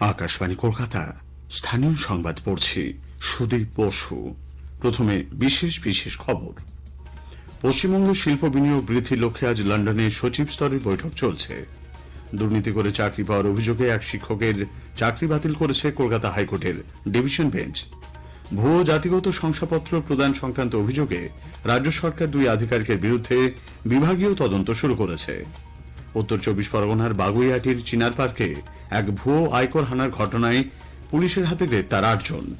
আকাশবাণী কলকাতা। স্থানীয় সংবাদ পড়ছি সুদীপ বসু। প্রথমে বিশেষ বিশেষ খবর। পশ্চিমবঙ্গে শিল্প বিনিয়োগ বৃদ্ধির লক্ষ্যে আজ লন্ডনে সচিব স্তরের বৈঠক চলছে। দুর্নীতি করে চাকরি পাওয়ার অভিযোগে এক শিক্ষকের চাকরি বাতিল করেছে কলকাতা হাইকোর্টের ডিভিশন বেঞ্চ। ভুয়ো জাতিগত শংসাপত্র প্রদান সংক্রান্ত অভিযোগে রাজ্য সরকার দুই আধিকারিকের বিরুদ্ধে বিভাগীয় তদন্ত শুরু করেছে। উত্তর চব্বিশ পরগনার বাগুইয়াটির চিনার পার্কে এক ভুয়ো আয়কর হানার ঘটনায় পুলিশের হাতে গ্রেপ্তার আটজন।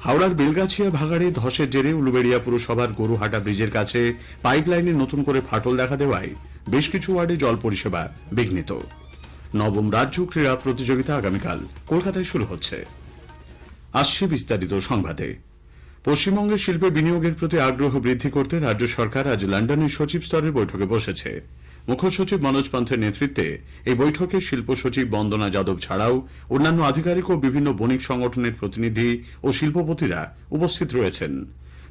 হাওড়ার বেলগাছিয়া ভাগাড়ে ধসের জেরে উলুবেড়িয়া পুরসভার গরুহাটা ব্রিজের কাছে পাইপলাইনে নতুন করে ফাটল দেখা দেওয়ায় বেশ কিছু ওয়ার্ডে জল পরিষেবা বিঘ্নিত। নবম রাজ্য ক্রীড়া প্রতিযোগিতা আগামীকাল কলকাতায় শুরু হচ্ছে। বিস্তারিত সংবাদে। পশ্চিমবঙ্গের শিল্পে বিনিয়োগের প্রতি আগ্রহ বৃদ্ধি করতে রাজ্য সরকার আজ লন্ডনে সচিব স্তরের বৈঠকে বসেছে। মুখ্য সচিব মনোজ পন্থের নেতৃত্বে এই বৈঠকে শিল্প সচিব বন্দনা যাদব ছাড়াও অন্যান্য আধিকারিক ও বিভিন্ন বণিক সংগঠনের প্রতিনিধি ও শিল্পপতিরা উপস্থিত রয়েছেন।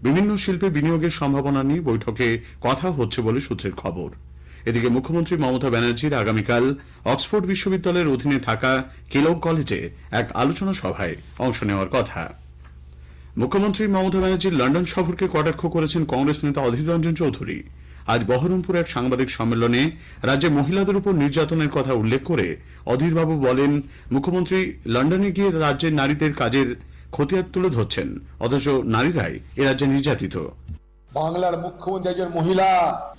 বিভিন্ন শিল্পে বিনিয়োগের সম্ভাবনা নিয়ে বৈঠকে কথা হচ্ছে বলে সূত্রের খবর। এদিকে মুখ্যমন্ত্রী মমতা ব্যানার্জির আগামীকাল অক্সফোর্ড বিশ্ববিদ্যালয়ের অধীনে থাকা কেলগ কলেজে এক আলোচনা সভায় অংশ নেওয়ার কথা। মুখ্যমন্ত্রী মমতা ব্যানার্জির লন্ডন সফরকে কটাক্ষ করেছেন কংগ্রেস নেতা অধীর রঞ্জন চৌধুরী। আজ বহরমপুর এক সাংবাদিক সম্মেলনে রাজ্যে মহিলাদের উপর নির্যাতনের কথা উল্লেখ করে অধীরবাবু বলেন, মুখ্যমন্ত্রী লন্ডনে গিয়ে রাজ্যের নারীদের কাজের খতিয়ান তুলে ধরছেন, অথচ নারীরাই এ রাজ্যে নির্যাতিত। বাংলার মুখ্যমন্ত্রী একজন মহিলা,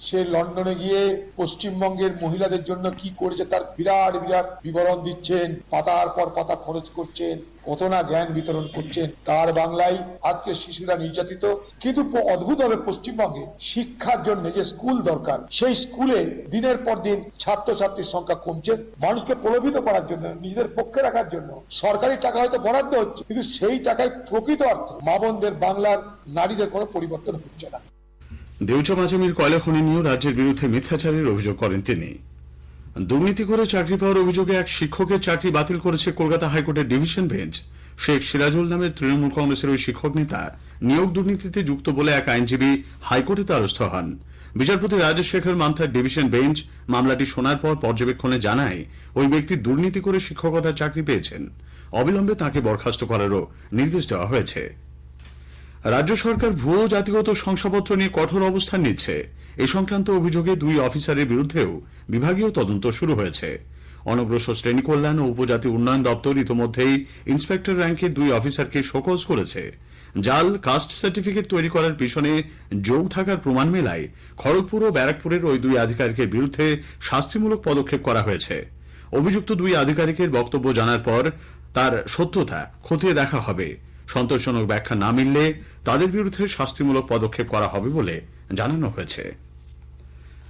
সে লন্ডনে গিয়ে পশ্চিমবঙ্গের মহিলাদের জন্য কি করেছে তার বিরাট বিরাট বিবরণ দিচ্ছেন, পাতার পর পাতা খরচ করছেন। কত না জ্ঞান বিতরণ করছেন। তার বাংলায় আজকে শিশুরা নির্যাতিত। কিন্তু অদ্ভুত ভাবে পশ্চিমবঙ্গে শিক্ষার জন্য যে স্কুল দরকার, সেই স্কুলে দিনের পর দিন ছাত্রছাত্রীর সংখ্যা কমছে। মানুষকে প্রলোভিত করার জন্য, নিজেদের পক্ষে রাখার জন্য। সরকারি টাকা হয়তো বরাদ্দ হচ্ছে, কিন্তু সেই টাকায় প্রকৃত অর্থে মা বোনদের বাংলার নারীদের কোনো পরিবর্তন হচ্ছে না। দেউচা মাঝামির কয়লা খনি নিয়েও রাজ্যের বিরুদ্ধে মিথ্যাচারের অভিযোগ করেন তিনি। দুর্নীতি করে চাকরি পাওয়ার অভিযোগে এক শিক্ষকের চাকরি বাতিল করেছে কলকাতা হাইকোর্টের ডিভিশন বেঞ্চ। শেখ সিরাজুল নামের তৃণমূল কংগ্রেসের ওই শিক্ষক নেতা নিয়োগ দুর্নীতিতে যুক্ত বলে এক আইনজীবী হাইকোর্টে দ্বারস্থ হন। বিচারপতি রাজেশ শেখর মান্থার ডিভিশন বেঞ্চ মামলাটি শোনার পর পর্যবেক্ষণে জানায়, ওই ব্যক্তি দুর্নীতি করে শিক্ষকতার চাকরি পেয়েছেন। অবিলম্বে তাকে বরখাস্ত করারও নির্দেশ দেওয়া হয়েছে। রাজ্য সরকার ভুয়ো জাতিগত শংসাপত্র নিয়ে কঠোর অবস্থান নিচ্ছে। এ সংক্রান্ত অভিযোগে দুই অফিসারের বিরুদ্ধেও বিভাগীয় তদন্ত শুরু হয়েছে। অনগ্রসর শ্রেণি কল্যাণ ও উপজাতি উন্নয়ন দপ্তর ইতোমধ্যেই ইন্সপেক্টর র্যাঙ্কের দুই অফিসারকে শোকজ করেছে। জাল কাস্ট সার্টিফিকেট তৈরি করার পিছনে যোগ থাকার প্রমাণ মেলায় খড়গপুর ও ব্যারাকপুরের ওই দুই আধিকারিকের বিরুদ্ধে শাস্তিমূলক পদক্ষেপ করা হয়েছে। অভিযুক্ত দুই আধিকারিকের বক্তব্য জানার পর তার সত্যতা খতিয়ে দেখা হবে। সন্তোষজনক ব্যাখ্যা না মিললে তাদের বিরুদ্ধে শাস্তিমূলক পদক্ষেপ করা হবে বলে জানানো হয়েছে।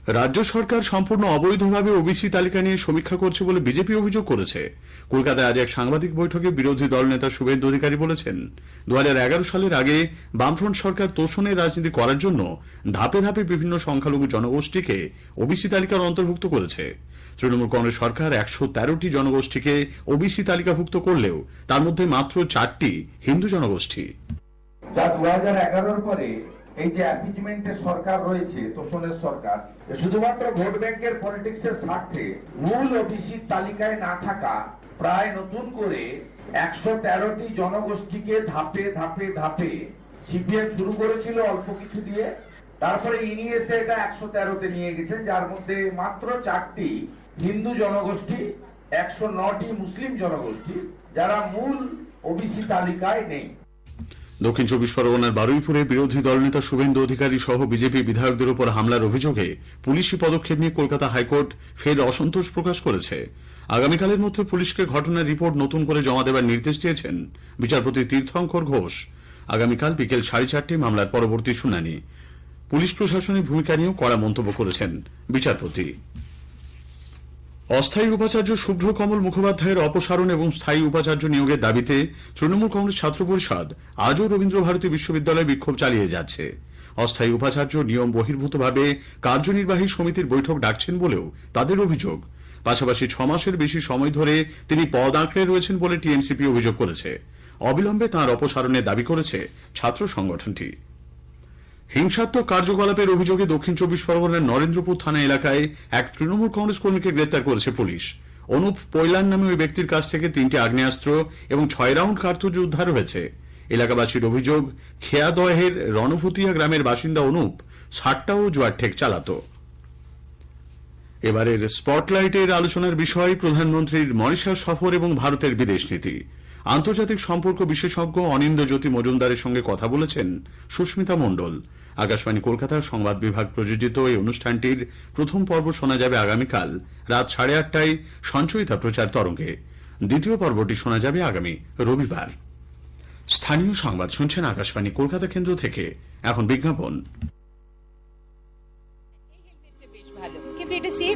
রাজ্য সরকার সম্পূর্ণ অবৈধভাবে ওবিসি তালিকা নিয়ে সমীক্ষা করছে বলে বিজেপি অভিযোগ করেছে। কলকাতায় আজ এক সাংবাদিক বৈঠকে বিরোধী দল নেতা শুভেন্দু অধিকারী বলেছেন দু হাজার এগারো সালের আগে বামফ্রন্ট সরকার তোষণের রাজনীতি করার জন্য ধাপে ধাপে বিভিন্ন সংখ্যালঘু জনগোষ্ঠীকে ওবিসি তালিকার অন্তর্ভুক্ত করেছে। তৃণমূল কংগ্রেস সরকার একশো তেরোটি জনগোষ্ঠীকে ওবিসি তালিকাভুক্ত করলেও তার মধ্যে মাত্র চারটি হিন্দু জনগোষ্ঠী। পরে এই যে অ্যাপিজমেন্টের সরকার রয়েছে, তোষণের সরকার শুধুমাত্র ভোট ব্যাংকের স্বার্থে মূল তালিকায় না থাকা প্রায় নতুন করে একশো তেরোটি জনগোষ্ঠীকে ধাপে ধাপে ধাপে সিপিএম শুরু করেছিল অল্প কিছু দিয়ে। তারপরে ইনি এসে এটা একশো তেরোতে নিয়ে গেছেন, যার মধ্যে মাত্র চারটি হিন্দু জনগোষ্ঠী, একশো নটি মুসলিম জনগোষ্ঠী, যারা মূল ওবিসি তালিকায় নেই। দক্ষিণ চব্বিশ পরগনার বারুইপুরে বিরোধী দলনেতা শুভেন্দু অধিকারী সহ বিজেপি বিধায়কদের উপর হামলার অভিযোগে পুলিশি পদক্ষেপ নিয়ে কলকাতা হাইকোর্ট ফের অসন্তোষ প্রকাশ করেছে। আগামীকালের মধ্যে পুলিশকে ঘটনার রিপোর্ট নতুন করে জমা দেওয়ার নির্দেশ দিয়েছেন বিচারপতি তীর্থঙ্কর ঘোষ। আগামীকাল বিকেল সাড়ে চারটে মামলার পরবর্তী শুনানি। পুলিশ প্রশাসনের ভূমিকা নিয়েও কড়া মন্তব্য করেছেন বিচারপতি। অস্থায়ী উপাচার্য শুভ্র কমল মুখোপাধ্যায়ের অপসারণ এবং স্থায়ী উপাচার্য নিয়োগের দাবিতে তৃণমূল কংগ্রেস ছাত্র পরিষদ আজও রবীন্দ্র ভারতী বিশ্ববিদ্যালয়ে বিক্ষোভ চালিয়ে যাচ্ছে। অস্থায়ী উপাচার্য নিয়ম বহির্ভূতভাবে কার্যনির্বাহী সমিতির বৈঠক ডাকছেন বলেও তাদের অভিযোগ। পাশাপাশি ছ মাসের বেশি সময় ধরে তিনি পদ আঁকড়ে রয়েছেন বলে টিএমসিপি অভিযোগ করেছে। অবিলম্বে তাঁর অপসারণের দাবি করেছে ছাত্র সংগঠনটি। হিংসাত্মক কার্যকলাপের অভিযোগে দক্ষিণ চব্বিশ পরগনার নরেন্দ্রপুর থানা এলাকায় এক তৃণমূল কংগ্রেস কর্মীকে গ্রেপ্তার করেছে পুলিশ। অনুপ পৈলান নামে ওই ব্যক্তির কাছ থেকে তিনটি আগ্নেয়াস্ত্র এবং ছয় রাউন্ড কার্তুজ উদ্ধার হয়েছে। এলাকাবাসীর অভিযোগ খেয়াদহের রণভূতিয়া গ্রামের বাসিন্দা অনুপ সাতটা ও জোয়ার ঠেক চালাতো। এবারের স্পটলাইটের আলোচনার বিষয় প্রধানমন্ত্রীর মরিশাস সফর এবং ভারতের বিদেশ নীতি। আন্তর্জাতিক সম্পর্ক বিশেষজ্ঞ অনিন্দ্য জ্যোতি মজুমদারের সঙ্গে কথা বলেছেন সুস্মিতা মণ্ডল। আকাশবাণী কলকাতার সংবাদ বিভাগ প্রযোজিত এই অনুষ্ঠানটির প্রথম পর্ব শোনা যাবে আগামীকাল রাত সাড়ে আটটায় সঞ্চয়িতা প্রচার তরঙ্গে। দ্বিতীয় পর্বটি শোনা যাবে আগামী রবিবার। স্থানীয় সংবাদ শুনছেন আকাশবাণী কলকাতা কেন্দ্র থেকে। এখন বিজ্ঞাপন হেলমেটটা বেশ ভালো কিন্তু এটা সেফ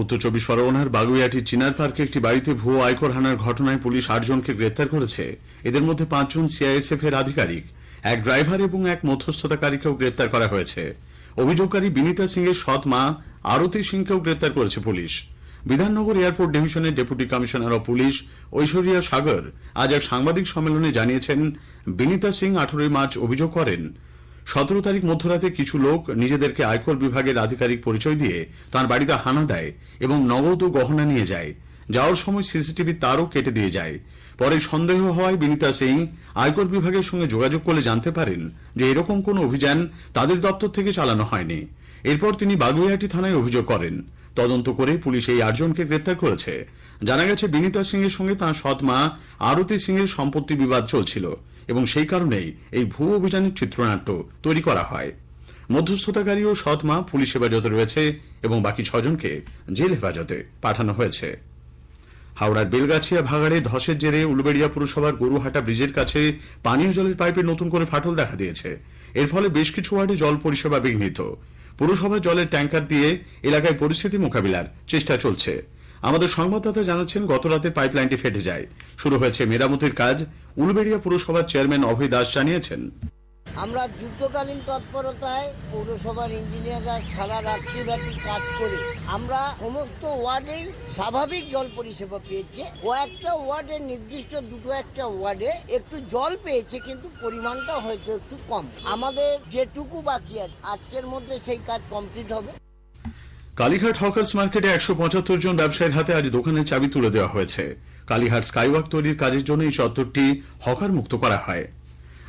উত্তর চব্বিশ পরগনার বাগুইয়াটি চিনার পার্কে একটি বাড়িতে ভুয়ো আয়কর হানার ঘটনায় পুলিশ আটজনকে গ্রেপ্তার করেছে। এদের মধ্যে পাঁচজন সিআইএসএফ এর আধিকারিক, এক ড্রাইভার এবং এক মধ্যস্থতাকারীকেও গ্রেপ্তার করা হয়েছে। অভিযোগকারী বিনীতা সিং এর সৎ মা, আরতি সিংকেও গ্রেপ্তার করেছে পুলিশ। বিধাননগর এয়ারপোর্ট ডিভিশনের deputy commissioner of police Aishwarya Sagar আজ এক সাংবাদিক সম্মেলনে জানিয়েছেন, বিনীতা সিং আঠারোই মার্চ অভিযোগ করেন সতেরো তারিখ মধ্যরাতে কিছু লোক নিজেদেরকে আয়কর বিভাগের আধিকারিক পরিচয় দিয়ে তার বাড়িতে হানা দেয় এবং নগদ ও গহনা নিয়ে যায়। যাওয়ার সময় সিসিটিভি তারও কেটে দিয়ে যায়। পরে সন্দেহ হওয়ায় বিনীতা সিং আয়কর বিভাগের সঙ্গে যোগাযোগ করলে জানতে পারেন যে এরকম কোন অভিযান তাদের দপ্তর থেকে চালানো হয়নি। এরপর তিনি বাগুইহাটি থানায় অভিযোগ করেন। তদন্ত করে পুলিশ এই আটজনকে গ্রেপ্তার করেছে। জানা গেছে, বিনীতা সিং এর সঙ্গে তাঁর সৎ মা আরতি সিং এর সম্পত্তি বিবাদ চলছিল। এবং সেই কারণেই এই ভুয়ো অভিযানের চিত্রনাট্য তৈরি করা হয়। মধ্যস্থতাকারী ও সৎ মা পুলিশ হেফাজতে রয়েছে এবং বাকি ছজনকে জেল হেফাজতে পাঠানো হয়েছে। হাওড়ার বেলগাছিয়া ভাগাড়ে ধসের জেরে উলবেড়িয়া পুরসভার গরুহাটা ব্রিজের কাছে পানীয় জলের পাইপে নতুন করে ফাটল দেখা দিয়েছে। এর ফলে বেশ কিছু ওয়ার্ডে জল পরিষেবা বিঘ্নিত। পুরসভা জলের ট্যাঙ্কার দিয়ে এলাকায় পরিস্থিতি মোকাবিলার চেষ্টা চলছে। আমাদের সংবাদদাতা জানাচ্ছেন গত গতরাতে পাইপলাইনটি ফেটে যায়। শুরু হয়েছে মেরামতির কাজ। উলবেড়িয়া পুরসভার চেয়ারম্যান অভয় দাস জানিয়েছেন। আমরা যুদ্ধকালীন তৎপরতায় পৌরসভার ইঞ্জিনিয়াররা সারা রাত্রিব্যাপী কাজ করে আমরা সমস্ত ওয়ার্ডেই স্বাভাবিক জল পরিষেবা পেয়েছে। ও একটা ওয়ার্ডের নির্দিষ্ট দুটো একটা ওয়ার্ডে একটু জল পেয়েছে, কিন্তু পরিমাণটা হয়তো একটু কম। আমাদের যেটুকু বাকি আছে, আজকের মধ্যে সেই কাজ কমপ্লিট হবে। কালীঘাট হকার্স মার্কেটে একশো পঁচাত্তর জন ব্যবসায়ীর হাতে আজ দোকানের চাবি তুলে দেওয়া হয়েছে। কালীঘাট স্কাইওয়াক তৈরির কাজের জন্য এই চত্বরটি হকার মুক্ত করা হয়।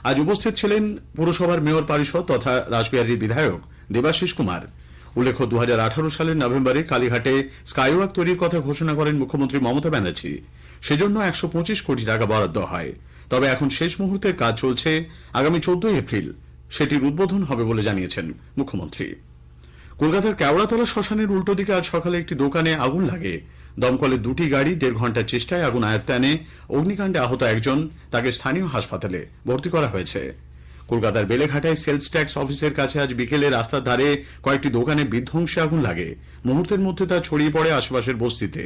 আজ উপস্থিত ছিলেন পুরসভার মেয়র পরিষদ তথা রাসবিহারীর বিধায়ক দেবাশিস কুমার। উল্লেখ্য দু হাজার আঠারো সালের নভেম্বরে কালীঘাটে স্কাইওয়াক তৈরির কথা ঘোষণা করেন মুখ্যমন্ত্রী মমতা ব্যানার্জি। সেজন্য একশো পঁচিশ কোটি টাকা বরাদ্দ হয়। তবে এখন শেষ মুহূর্তের কাজ চলছে আগামী চোদ্দই এপ্রিল। সেটির উদ্বোধন হবে বলে জানিয়েছেন মুখ্যমন্ত্রী। কলকাতার কেওড়াতলা শ্মশানের উল্টো দিকে আজ সকালে একটি দোকানে আগুন লাগে। দমকলের দুটি গাড়ি দেড় ঘণ্টার চেষ্টায় আগুন আয়ত্তে আনে। অগ্নিকাণ্ডে আহত একজন তাকে স্থানীয় হাসপাতালে ভর্তি করা হয়েছে। কলকাতার বেলেঘাটায় সেলস ট্যাক্স অফিসের কাছে আজ বিকেলে রাস্তার ধারে কয়েকটি দোকানে বিধ্বংসী আগুন লাগে। মুহূর্তের মধ্যে তা ছড়িয়ে পড়ে আশপাশের বস্তিতে।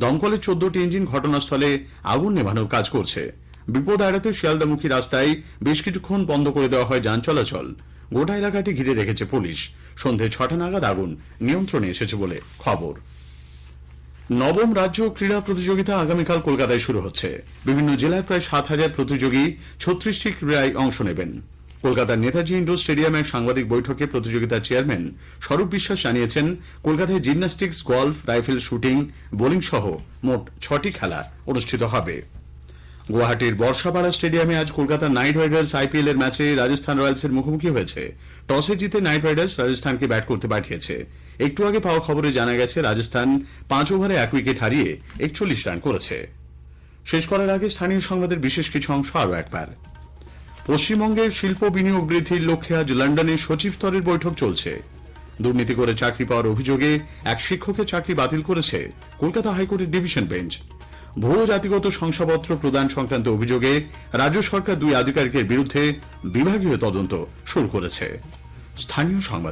দমকলের চোদ্দটি ইঞ্জিন ঘটনাস্থলে আগুন নেভানোর কাজ করছে। বিপদ এড়াতে শিয়ালদামুখী রাস্তায় বেশ কিছুক্ষণ বন্ধ করে দেওয়া হয় যান চলাচল। গোটা এলাকাটি ঘিরে রেখেছে পুলিশ। সন্ধে ছটা নাগাদ আগুন নিয়ন্ত্রণে এসেছে বলে খবর। নবম রাজ্য ক্রীড়া প্রতিযোগিতা আগামীকাল কলকাতায় শুরু হচ্ছে। বিভিন্ন জেলায় প্রায় সাত হাজার প্রতিযোগী ছত্রিশটি ক্রীড়ায় অংশ নেবেন। কলকাতার নেতাজি ইন্ডোর স্টেডিয়ামে এক সাংবাদিক বৈঠকে প্রতিযোগিতার চেয়ারম্যান স্বরূপ বিশ্বাস জানিয়েছেন, কলকাতায় gymnastics, golf, rifle shooting, bowling সহ মোট ছটি খেলা অনুষ্ঠিত হবে। গুয়াহাটির বর্ষাপাড়া স্টেডিয়ামে আজ কলকাতা নাইট রাইডার্স আইপিএল এর ম্যাচে রাজস্থান রয়্যালসের মুখোমুখি হয়েছে। টসে জিতে নাইট রাইডার্স রাজস্থানকে ব্যাট করতে পাঠিয়েছে। একটু আগে পাওয়া খবরে জানা গেছে, রাজস্থান পাঁচ ওভারে এক উইকেট হারিয়ে একচল্লিশ রান করেছে। শেষ করার আগে স্থানীয় সংবাদের বিশেষ কিছু অংশ আরও একবার। পশ্চিমবঙ্গের শিল্প বিনিয়োগ বৃদ্ধির লক্ষ্যে আজ লন্ডনে সচিব স্তরের বৈঠক চলছে। দুর্নীতি করে চাকরি পাওয়ার অভিযোগে এক শিক্ষকের চাকরি বাতিল করেছে কলকাতা হাইকোর্টের ডিভিশন বেঞ্চ। ভুয়ো জাতিগত শংসাপত্র প্রদান সংক্রান্ত অভিযোগে রাজ্য সরকার দুই আধিকারিকের বিরুদ্ধে বিভাগীয় তদন্ত শুরু করেছে। স্থানীয় সংবাদ